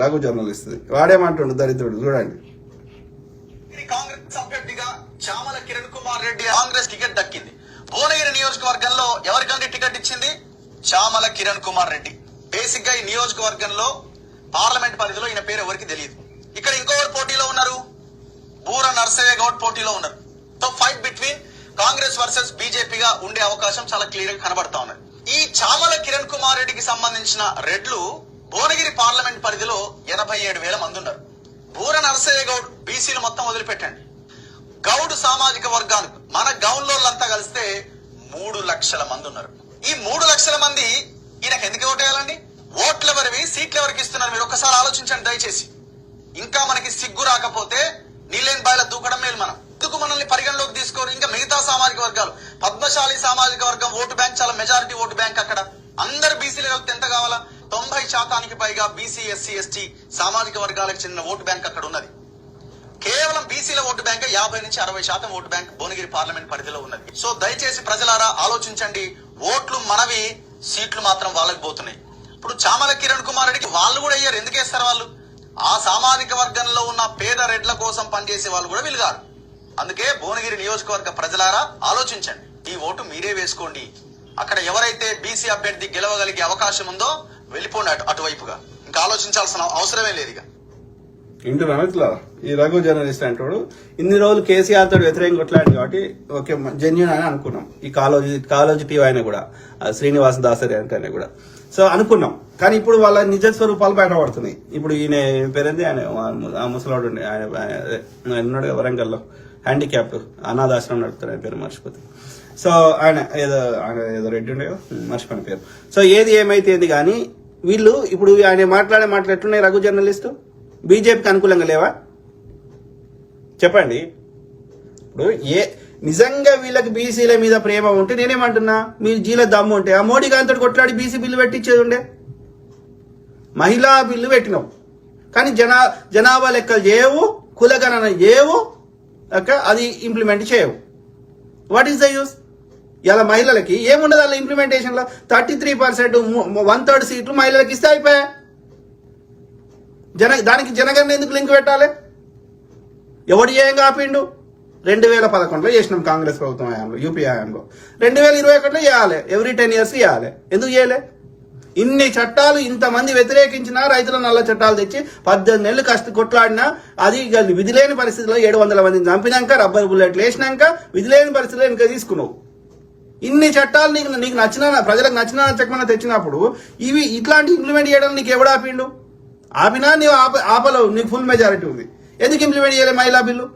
Raghu journalist. వాడేమంటుండు దరిద్రుడు చూడండి. ఇది కాంగ్రెస్ అభ్యర్థిగా చామల కిరణ్ కుమార్ రెడ్డి కాంగ్రెస్ టికెట్ దక్కింది. భువనగిరి నియోజకవర్గంలో ఎవరికండి టికెట్ ఇచ్చింది? చామల కిరణ్ కుమార్ రెడ్డి. బేసిక్గా ఈ నియోజకవర్గంలో పార్లమెంట్ పరిధిలో ఈయన పేరు ఎవరికి తెలియదు. ఇక్కడ ఇంకొకరు పోటీలో ఉన్నారు? బూర నర్సయ్య గౌడ్ పోటీలో ఉన్నారు. So fight between Congress versus బీజేపీగా ఉండే అవకాశం చాలా క్లియర్గా కనబడతా ఉన్నది. ఈ చామల కిరణ్ కుమార్ రెడ్డికి సంబంధించిన రెడ్లు భువనగిరి పార్లమెంట్ పరిధిలో ఎనభై ఏడు వేల మంది ఉన్నారు. బూర నరసయ్య గౌడ్ బీసీలు మొత్తం వదిలిపెట్టండి. గౌడ్ సామాజిక వర్గానికి మన గౌన్లోళ్ళంతా కలిస్తే మూడు లక్షల మంది ఉన్నారు. ఈ మూడు లక్షల మంది ఈయనకు ఎందుకు ఓటేయాలండి ఓట్లు ఎవరివి సీట్లు ఎవరికి ఇస్తున్నారు. మీరు ఒక్కసారి ఆలోచించండి దయచేసి. ఇంకా మనకి సిగ్గు రాకపోతే నీళ్ళని బాయిల దూకడం మేలు మనం. ఎందుకు మనల్ని పరిగణలోకి తీసుకోరు? ఇంకా మిగతా సామాజిక వర్గాలు. పద్మశాలి సామాజిక వర్గం ఓటు బ్యాంక్ చాలా మెజారిటీ ఓటు బ్యాంక్ అక్కడ. అందరు బీసీలు కలిపితే ఎంత కావాలా? తొంభై శాతానికి పైగా బీసీ ఎస్సీ ఎస్టీ సామాజిక వర్గాలకు చెందిన ఓటు బ్యాంక్ అక్కడ ఉన్నది. కేవలం బీసీల ఓటు బ్యాంక్ యాభై నుంచి అరవై శాతం ఓటు బ్యాంక్ భువనగిరి పార్లమెంట్ పరిధిలో ఉన్నది. సో దయచేసి ప్రజలారా ఆలోచించండి. ఓట్లు మనవి సీట్లు మాత్రం వాళ్ళకి పోతున్నాయి. ఇప్పుడు చామల కిరణ్ కుమార్ రెడ్డికి వాళ్ళు కూడా అయ్యారు. ఎందుకు వేస్తారు వాళ్ళు? ఆ సామాజిక వర్గంలో ఉన్న పేద రెడ్ల కోసం పనిచేసే వాళ్ళు కూడా వీళ్ళు అందుకే భువనగిరి నియోజకవర్గ ప్రజలారా ఆలోచించండి. ఈ ఓటు మీరే వేసుకోండి. అక్కడ ఎవరైతే బీసీ అభ్యర్థి గెలవగలిగే అవకాశం ఉందో వెళ్ళిపోండి అటు అటువైపుగా. ఇంకా ఆలోచించాల్సిన అవసరమే లేదు ఇక ఇంటి ఇట్లా ఈ రఘు జర్నలిస్ట్ అంటాడు ఇన్ని రోజులు కేసీఆర్ తోడు వ్యతిరేకం కొట్లాడు కాబట్టి ఓకే జెన్యున్ అని అనుకున్నాం. ఈ కాలేజీ కాలేజీ టీవీ ఆయన కూడా శ్రీనివాస దాసరి అంటే కూడా. సో అనుకున్నాం. కానీ ఇప్పుడు వాళ్ళ నిజ స్వరూపాలు బయటపడుతున్నాయి. ఇప్పుడు ఈయన పేరేంది? ఆయన ముసలాడు ఆయన ఉన్నాడు వరంగల్లో. హ్యాండిక్యాప్డ్ అనాథాశ్రమం నడుపుతాడు ఆయన పేరు మర్చిపోతే. సో ఆయన ఏదో ఆయన ఏదో రెడ్డి ఉండే మర్చిపోయిన పేరు. సో ఏది ఏమైతేంది కానీ వీళ్ళు ఇప్పుడు ఆయన మాట్లాడే మాటలు ఎట్లున్నాయి రఘు జర్నలిస్టు? బీజేపీకి అనుకూలంగా లేవా? చెప్పండి. ఇప్పుడు ఏ నిజంగా వీళ్ళకి బీసీల మీద ప్రేమ ఉంటే నేనేమంటున్నా? మీరు జీల దమ్ము ఉంటే. ఆ మోడీ గాంతో కొట్లాడి బీసీ బిల్లు పెట్టించేది ఉండే? మహిళా బిల్లు పెట్టినాం. కానీ జనా జనాభా లెక్కలు ఏవు కులగణన ఏవో అది ఇంప్లిమెంట్ చేయవు. వాట్ ఈస్ ద యూస్ ఇలా మహిళలకి ఏముండదు అలా ఇంప్లిమెంటేషన్లో thirty three percent one third సీట్లు మహిళలకు ఇస్తే అయిపోయా? జన దానికి జనగణన ఎందుకు లింక్ పెట్టాలి? ఎవడు ఏం కాపిండు రెండు వేల పదకొండులో చేసినాం కాంగ్రెస్ ప్రభుత్వం హయాంలో యూపీ హయాంలో. రెండు వేల ఇరవై ఒకటిలో చేయాలి. ఎవ్రీ టెన్ ఇయర్స్ చేయాలి. ఎందుకు చేయలే? ఇన్ని చట్టాలు ఇంతమంది వ్యతిరేకించినా రైతుల నల్ల చట్టాలు తెచ్చి పద్దెనిమిది నెలలు కష్ట కొట్లాడినా అది ఇక విధి లేని పరిస్థితిలో ఏడు వందల మందిని చంపినాక రబ్బర్ బుల్లెట్లు వేసినాక విధి లేని పరిస్థితిలో ఇంకా తీసుకున్నావు. ఇన్ని చట్టాలు నీకు నీకు నచ్చిన ప్రజలకు నచ్చిన నచ్చకమన్నా తెచ్చినప్పుడు ఇవి ఇట్లాంటి ఇంప్లిమెంట్ చేయడం నీకు ఎవడు ఆపిండు? ఆపినా నీవు ఆప ఆపలేవు. నీకు ఫుల్ మెజారిటీ ఉంది. ఎందుకు ఇంప్లిమెంట్ చేయలే మహిళా bill?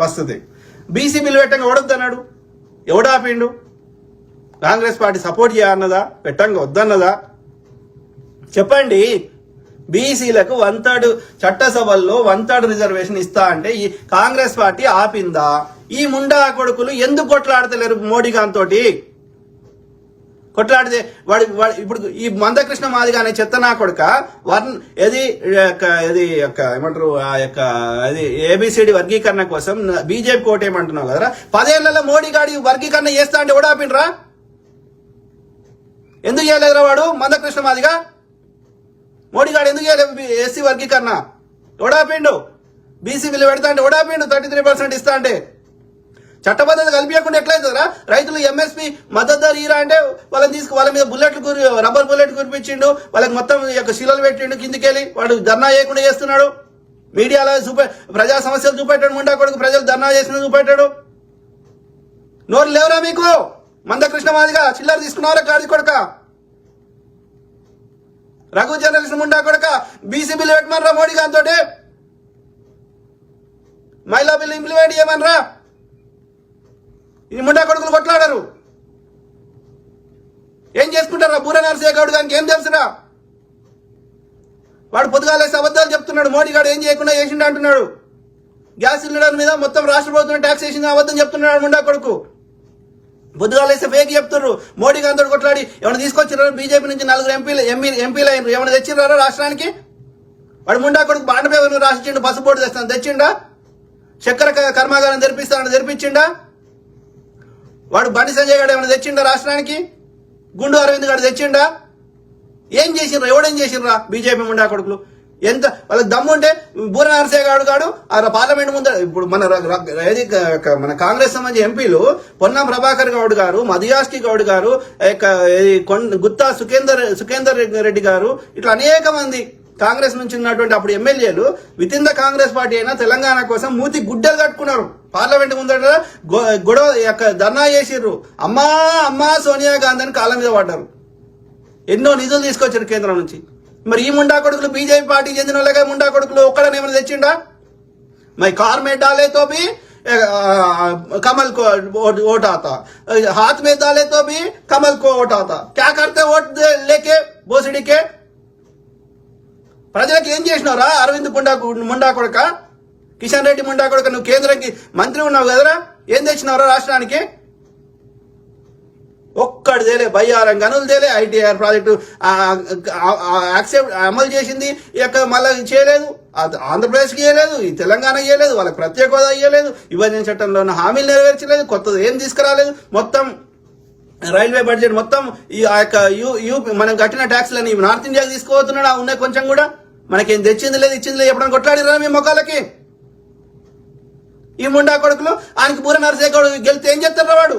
First thing. BC bill పెట్టంగా ఎవడొద్దన్నాడు? ఎవడు ఆపిండు? కాంగ్రెస్ పార్టీ సపోర్ట్ చేయన్నదా పెట్టంగా వద్దన్నదా? చెప్పండి. బీసీలకు వన్ థర్డ్ చట్టసభల్లో వన్ థర్డ్ రిజర్వేషన్ ఇస్తా అంటే ఈ కాంగ్రెస్ పార్టీ ఆపిందా? ఈ ముండా కొడుకులు ఎందుకు కొట్లాడతలేరు మోడీ గాన్ తోటి? కొట్లాడితే వాడు వాడు ఇప్పుడు ఈ మందకృష్ణ మాదిగా అనే చెత్త నా కొడుక వర్ణ ఏది యొక్క ఇది యొక్క ఏమంటారు ఆ యొక్క అది ఏబిసిడి వర్గీకరణ కోసం బీజేపీ కోట ఏమంటున్నావు కదరా? పదేళ్ళలో మోడీ గాడి వర్గీకరణ చేస్తా అంటే ఓడాపిండ్రా? ఎందుకు చేయలేదురా వాడు మందకృష్ణ మాదిగా? మోడీ గారు ఎందుకు చేయలేదు ఎస్సీ వర్గీకరణ. ఓడాపిండు బీసీ బిల్లు పెడతా అంటే ఓడాపిండు థర్టీ త్రీ పర్సెంట్ ఇస్తా అంటే. చట్టబద్ధత కల్పించకుండా ఎట్లయితుందిరా రైతులు ఎంఎస్పీ మద్దతు ధర అంటే వాళ్ళని తీసుకు వాళ్ళ మీద బుల్లెట్లు కురి రబ్బర్ బుల్లెట్ కురిపించిండు. వాళ్ళకి మొత్తం ఈ యొక్క శిలలు పెట్టిండు కిందికెళ్ళి. వాడు ధర్నా చేయకుండా చేస్తున్నాడు. మీడియాలో చూపే ప్రజా సమస్యలు చూపెట్టాడు ముండా కొడుకు. ప్రజలు ధర్నా చేసిన చూపెట్టాడు. నోరు లేవురా మీకు? మందకృష్ణ మాదిగా చిల్లర తీసుకున్నారా కాడి కొడక. రఘు జర్నలిస్ట్ ముండా కొడక బీసీ బిల్లు పెట్టమనరా మోడీ గారితో మహిళా బిల్లు ఇంప్లిమెంట్ చేయమనరా. ఈ ముండా కొడుకులు కొట్లాడారు. ఏం చేసుకుంటారా? బూర నరసయ్య గౌడ్ గారికి ఏం తెలుసురా? వాడు పొద్దుగాలేసి అబద్ధాలు చెప్తున్నాడు. మోడీ గారు ఏం చేయకుండా చేసిండు అంటున్నాడు. గ్యాస్ సిలిండర్ మీద మొత్తం రాష్ట్ర ప్రభుత్వం ట్యాక్స్ వేసింది అబద్ధం చెప్తున్నాడు ముండా కొడుకు. పొద్దుగాలేసి ఫేక్ చెప్తున్నారు మోడీ గారితో కొట్లాడి ఏమైనా తీసుకొచ్చినారు బీజేపీ నుంచి నలుగురు ఎంపీలు ఎంపీ ఎంపీలు అయినారు. ఏమైనా తెచ్చినారా రాష్ట్రానికి? వాడు ముండా కొడుకు బాండ రాసిచ్చిండు బస్సు బోర్డు తెస్తాను. తెచ్చిండా? చక్కెర కర్మాగారం తెరిపిస్తానని తెరిపించిండా? వాడు బండి సంజయ్ గారు ఏమైనా తెచ్చిండా రాష్ట్రానికి? గుండు అరవింద్ గారు తెచ్చిండా? ఏం చేసిండ్రు? ఎవడేం చేసిండ్రా బీజేపీ ముండా కొడుకులు? ఎంత వాళ్ళకి దమ్ము ఉంటే బూర నరసయ్య గారు ఆ పార్లమెంట్ ముందర ఇప్పుడు మన ఏది మన కాంగ్రెస్ సంబంధించి ఎంపీలు పొన్నం ప్రభాకర్ గౌడ్ గారు మధుయాస్కి గౌడ్ గారు గుత్తా సుఖేందర్ సుఖేందర్ రెడ్డి గారు ఇట్లా అనేక మంది కాంగ్రెస్ నుంచి ఉన్నటువంటి అప్పుడు ఎమ్మెల్యేలు with in the Congress party అయినా తెలంగాణ కోసం మూతి గుడ్డలు కట్టుకున్నారు. పార్లమెంట్ ముందర గొడవ యొక్క ధర్నా చేసిర్రు. అమ్మా అమ్మా సోనియా గాంధీ అని కాళ్ళ మీద పడ్డారు ఎన్నో నిధులు తీసుకొచ్చారు కేంద్రం నుంచి. మరి ఈ ముండా కొడుకులు బీజేపీ పార్టీకి చెందిన వాళ్ళగా ముండా కొడుకులు ఒక్కడనే ఏమైనా తెచ్చిండా मैं कार में डाले तो भी अ, कमल को वोट वोट आता हाथ में डाले तो भी कमल को वोट आता क्या करते वोट दे- लेके బోసిడి के ప్రజలకు ఏం చేసినావురా అరవింద్ ముండా ముండా కొడక కిషన్ రెడ్డి ముండా కొడక నువ్వు కేంద్రంకి మంత్రి ఉన్నావు కదరా ఏం తెచ్చినావురా రాష్ట్రానికి ఒక్కడు తేలే బయ్యారం గనులు తేలే ఐటీఆర్ ప్రాజెక్టు యాక్సెప్ట్ అమలు చేసింది. ఈ యొక్క మళ్ళీ చేయలేదు. ఆంధ్రప్రదేశ్కి ఇవ్వలేదు ఈ తెలంగాణ ఇవ్వలేదు వాళ్ళకి ప్రత్యేక హోదా ఇవ్వలేదు విభజన చట్టంలో ఉన్న హామీలు నెరవేర్చలేదు కొత్తది ఏం తీసుకురాలేదు. మొత్తం రైల్వే బడ్జెట్ మొత్తం ఈ ఆ యొక్క యూ యూ మనం కట్టిన ట్యాక్స్లని నార్త్ ఇండియాకి తీసుకుపోతున్నాడు ఆ ఉన్నాయి కొంచెం కూడా. మనకేం తెచ్చింది లేదు ఇచ్చింది లేదు ఎప్పుడైనా కొట్లాడిరా మీ మొక్కలకి ఈ ముండా కొడుకులు ఆయనకి బూర నరసే కొడుకు గెలితే ఏం చెప్తారా వాడు?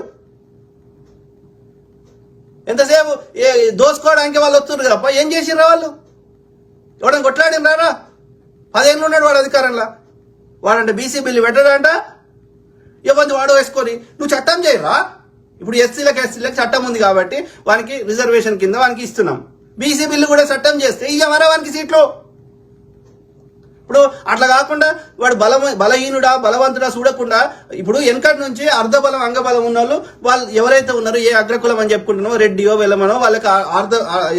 ఎంతసేపు ఏ దోసుకోవడానికి వాళ్ళు వస్తున్నారు కదా? ఏం చేసిర్రా వాళ్ళు? ఎవడని కొట్లాడిన రారా పదేళ్ళు ఉన్నాడు వాడు అధికారంలో. వాడంటే బీసీ బిల్లు పెట్టడంట. ఇవ్వండి వాడు వేసుకొని నువ్వు చట్టం చేయరా? ఇప్పుడు ఎస్సీలకు ఎస్సీలకు చట్టం ఉంది కాబట్టి వానికి రిజర్వేషన్ కింద వానికి ఇస్తున్నాం. బీసీ బిల్లు కూడా చట్టం చేస్తే ఇయ్యమరా వానికి సీట్లు? ఇప్పుడు అట్లా కాకుండా వాడు బలం బలహీనుడా బలవంతుడా చూడకుండా ఇప్పుడు వెనకటి నుంచి అర్ధబలం అంగబలం ఉన్న వాళ్ళు వాళ్ళు ఎవరైతే ఉన్నారో ఏ అగ్రకులం అని చెప్పుకుంటున్నామో రెడ్డియో వెలమనో వాళ్ళకి అర్ధ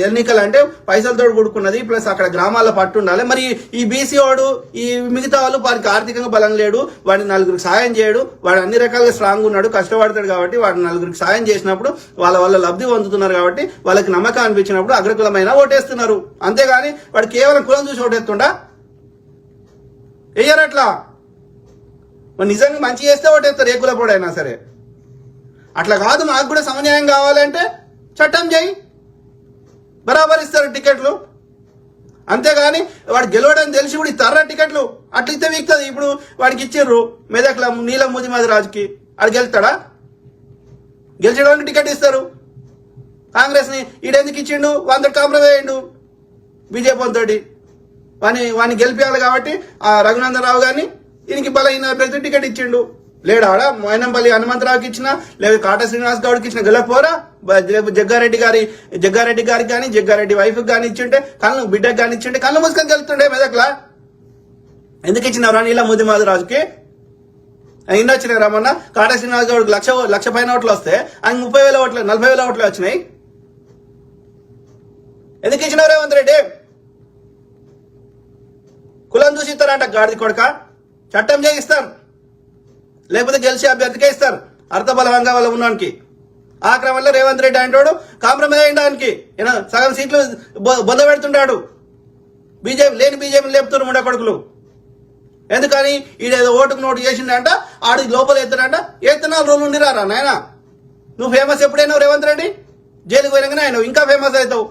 ఎన్నికలు అంటే పైసలతో కూడుకున్నది. ప్లస్ అక్కడ గ్రామాల పట్టు ఉండాలి. మరి ఈ బీసీ వాడు ఈ మిగతా వాళ్ళు వారికి ఆర్థికంగా బలం లేడు వాడిని నలుగురికి సాయం చేయడు వాడు అన్ని రకాలుగా స్ట్రాంగ్ ఉన్నాడు కష్టపడతాడు కాబట్టి వాడు నలుగురికి సాయం చేసినప్పుడు వాళ్ళ వల్ల లబ్ధి పొందుతున్నారు కాబట్టి వాళ్ళకి నమ్మకం అనిపించినప్పుడు అగ్రకులమైన ఓటేస్తున్నారు. అంతేగాని వాడు కేవలం కులం చూసి ఓటేస్తుండా? వేయరట్లా మరి నిజంగా మంచి చేస్తే ఓటేస్తారు ఏ కులపోడైనా సరే. అట్లా కాదు మాకు కూడా సమన్యాయం కావాలంటే చట్టం చేయి. బరాబర్ ఇస్తారు టికెట్లు. అంతేగాని వాడు గెలవడం తెలిసి కూడా ఇస్తారా టికెట్లు అట్లా ఇస్తే వీక్తుంది. ఇప్పుడు వాడికి ఇచ్చిర్రు మెదక్ల నీలం ముదిమది రాజుకి అది గెలుస్తాడా? గెలిచడానికి టికెట్ ఇస్తారు. కాంగ్రెస్ని ఈడెందుకు ఇచ్చిండు? వంద కాంప్రమైజ్ అయ్యిండు బీజేపీ తోటి వాని వాని గెలిపించాలి కాబట్టి ఆ రఘునందన్ గారిని దీనికి బలహీన అభ్యర్థి టికెట్ ఇచ్చిండు. లేడా ఆడ? మైనంపల్లి హనుమంతరావుకి ఇచ్చిన లేదా కాట శ్రీనివాస్ గౌడ్కి ఇచ్చిన గెలపోరా జగ్గారెడ్డి గారి జగ్గారెడ్డి గారికి కానీ జగ్గారెడ్డి వైఫ్కి కానీ ఇచ్చింటే కళ్ళు బిడ్డకి కానీ ఇచ్చింటే కళ్ళు మూసుకొని గెలుతుండే మెదక్లా? ఎందుకు ఇచ్చినారా నీళ్ళ ముది మాధురాజుకి ఎన్ని వచ్చినాయి రమ్మన్న కాట శ్రీనివాస్ గౌడ్కి లక్ష లక్ష పైన ఓట్లు వస్తే ఆయన ముప్పై వేల ఓట్లు నలభై వేల ఓట్లు వచ్చినాయి. ఎందుకు ఇచ్చినావు రేవంత్ రెడ్డి? కులం చూసి ఇస్తారంట గాడిది కొడక. చట్టం చేయిస్తారు. లేకపోతే గెలిచి అభ్యర్థికే ఇస్తారు. అర్థబలంగా వాళ్ళ ఉన్నానికి. ఆ క్రమంలో రేవంత్ రెడ్డి అంటాడు కాంప్రమైజ్ అయ్యడానికి సగం సీట్లు బొంద పెడుతుంటాడు. బీజేపీ లేని బీజేపీ లేపుతున్నారు ఉండే కొడుకులు. ఎందుకని? ఈడేదో ఓటుకు నోటు చేసిండంట ఆడి లోపల ఎత్తుడంట ఎత్తనాలు రోజులు ఉండిరారా నాయన? నువ్వు ఫేమస్ ఎప్పుడైనా రేవంత్ రెడ్డి? జైలుకు పోయినాకనే ఆయన ఇంకా ఫేమస్ అవుతావు.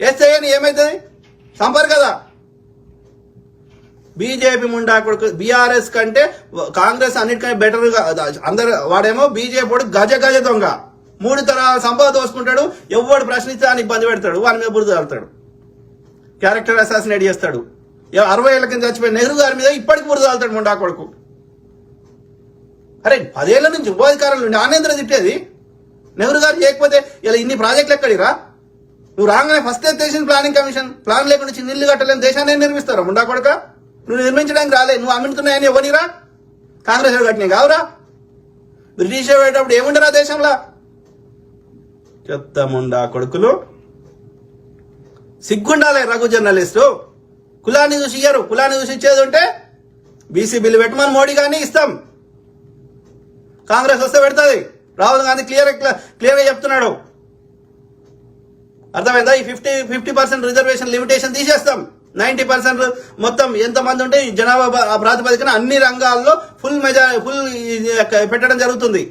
వేస్తే ఏమవుతుంది సంపరు కదా. బీజేపీ ముండా కొడుకు బీఆర్ఎస్ కంటే కాంగ్రెస్ అన్నిటికంటే బెటర్ అందరు వాడేమో బీజేపీ వాడు గజ గజ దొంగ. మూడు తరాల సంపద దోసుకుంటాడు ఎవడు ప్రశ్నిస్తే అని ఇబ్బంది పెడతాడు వాని మీద బురద వెళ్తాడు క్యారెక్టర్ అసాసినేట్ చేస్తాడు. అరవై ఏళ్ళ కింద చచ్చిపోయిన నెహ్రూ గారి మీద ఇప్పటికి బురద వెళ్తాడు ముండా కొడుకు. అరే పదేళ్ళ నుంచి ఉపాధికారులు ఉండి ఆనేంద్ర తిట్టేది? నెహ్రూ గారు చేయకపోతే ఇలా ఇన్ని ప్రాజెక్టులు ఎక్కడిరా? నువ్వు రాగానే ఫస్ట్ తెచ్చిన ప్లానింగ్ కమిషన్ ప్లాన్ లేకుండా చిన్న ఇల్లు కట్టలేని దేశాన్ని నిర్మిస్తారా ముండా కొడక? నువ్వు నిర్మించడానికి రాలే. నువ్వు అమ్ముతున్నాయని ఎవరిరా? కాంగ్రెస్ వాడు కట్టినాయి కావురా? బ్రిటిష్ పోయేటప్పుడు ఏముండరా దేశంలో? చెత్తముండా కొడుకులు. సిగ్గుండాలి రఘు జర్నలిస్టు. కులాన్ని చూసి ఇయ్యరు. కులాన్ని చూసి ఇచ్చేది ఉంటే బీసీ బిల్లు పెట్టమని మోడీ కానీ ఇస్తాం. కాంగ్రెస్ వస్తే పెడుతుంది. రాహుల్ గాంధీ క్లియర్ క్లియర్గా చెప్తున్నాడు. అర్థమైందా? ఈ fifty fifty percent reservation limitation తీసేస్తాం. నైన్టీ పర్సెంట్ మొత్తం ఎంతమంది ఉంటే ఈ జనాభా ప్రాతిపదికన అన్ని రంగాల్లో ఫుల్ మెజా ఫుల్ పెట్టడం జరుగుతుంది.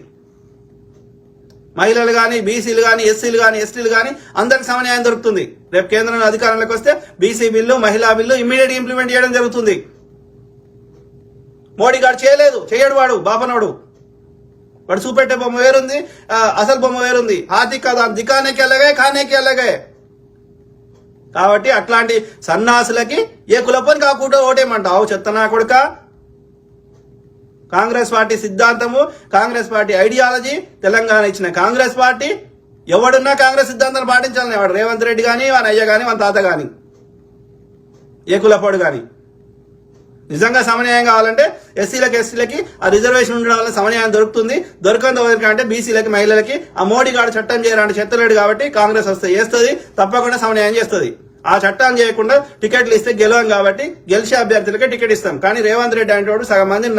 మహిళలు కానీ బీసీలు కానీ ఎస్సీలు కానీ ఎస్టీలు కానీ అందరికి సమన్యాయం దొరుకుతుంది. రేపు కేంద్రంలో అధికారంలోకి వస్తే బీసీ బిల్లు మహిళా బిల్లు ఇమ్మీడియట్ ఇంప్లిమెంట్ చేయడం జరుగుతుంది. మోడీ గారు చేయలేదు. చేయడు వాడు బాపనోడు. వాడు చూపెట్టే బొమ్మ వేరుంది. అసలు బొమ్మ వేరుంది. ఆర్థిక కదా దికానేకి వెళ్ళగా కానేకి వెళ్ళగా. కాబట్టి అట్లాంటి సన్నాసులకి ఏ కులపని కాకుండా ఓటేమంటావు చెత్తనా కొడుక. కాంగ్రెస్ పార్టీ సిద్ధాంతము కాంగ్రెస్ పార్టీ ఐడియాలజీ తెలంగాణ ఇచ్చిన కాంగ్రెస్ పార్టీ. ఎవడున్నా కాంగ్రెస్ సిద్ధాంతాన్ని పాటించాలని వాడు రేవంత్ రెడ్డి కానీ వాని అయ్య కానీ వాని తాత కానీ ఏ కులపోడు కానీ నిజంగా సమన్యాయం కావాలంటే ఎస్సీలకి ఎస్సీలకి ఆ రిజర్వేషన్ ఉండడం వల్ల సమన్యాయం దొరుకుతుంది. దొరకంది ఎవరికి అంటే బీసీలకి మహిళలకి ఆ మోడీ గారు చట్టం చేయాలంటే చెత్తలేడు కాబట్టి కాంగ్రెస్ వస్తే చేస్తుంది తప్పకుండా సమన్యాయం చేస్తుంది. ఆ చట్టాన్ని చేయకుండా టికెట్లు ఇస్తే గెలవం కాబట్టి గెలిచే అభ్యర్థులకే టికెట్ ఇస్తాం. కానీ రేవంత్ రెడ్డి అంటే వాడు సగం మంది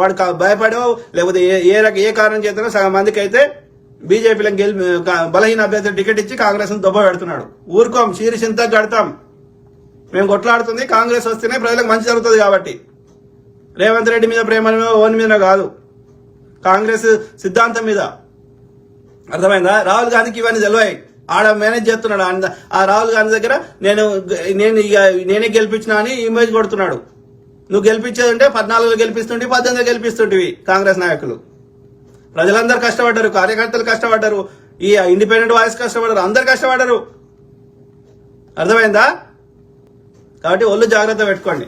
వాడు భయపడో లేకపోతే ఏ ఏ కారణం చేతనో సగం మందికి అయితే బీజేపీలకు గెలి బలహీన అభ్యర్థులు టికెట్ ఇచ్చి కాంగ్రెస్ దొబ్బ పెడుతున్నాడు. ఊరుకోం చీరి చింత కడతాం. మేము కొట్లాడుతుంది కాంగ్రెస్ వస్తేనే ప్రజలకు మంచి జరుగుతుంది కాబట్టి. రేవంత్ రెడ్డి మీద ప్రేమ ఓన్ మీద కాదు. కాంగ్రెస్ సిద్ధాంతం మీద. అర్థమైందా? రాహుల్ గాంధీకి ఇవన్నీ తెలివాయి. ఆడ మేనేజ్ చేస్తున్నాడు. ఆయన- ఆ రాహుల్ గాంధీ దగ్గర నేను నేను ఇక నేనే గెలిపించిన అని ఇమేజ్ కొడుతున్నాడు. నువ్వు గెలిపించేదంటే పద్నాలుగులో గెలిపిస్తుంటే పద్దెనిమిదిలో గెలిపిస్తుంటివి కాంగ్రెస్ నాయకులు. ప్రజలందరూ కష్టపడ్డారు కార్యకర్తలు కష్టపడ్డారు ఈ ఇండిపెండెంట్ వాయిస్ కష్టపడ్డారు అందరు కష్టపడ్డారు. అర్థమైందా? కాబట్టి ఒళ్ళు జాగ్రత్త పెట్టుకోండి.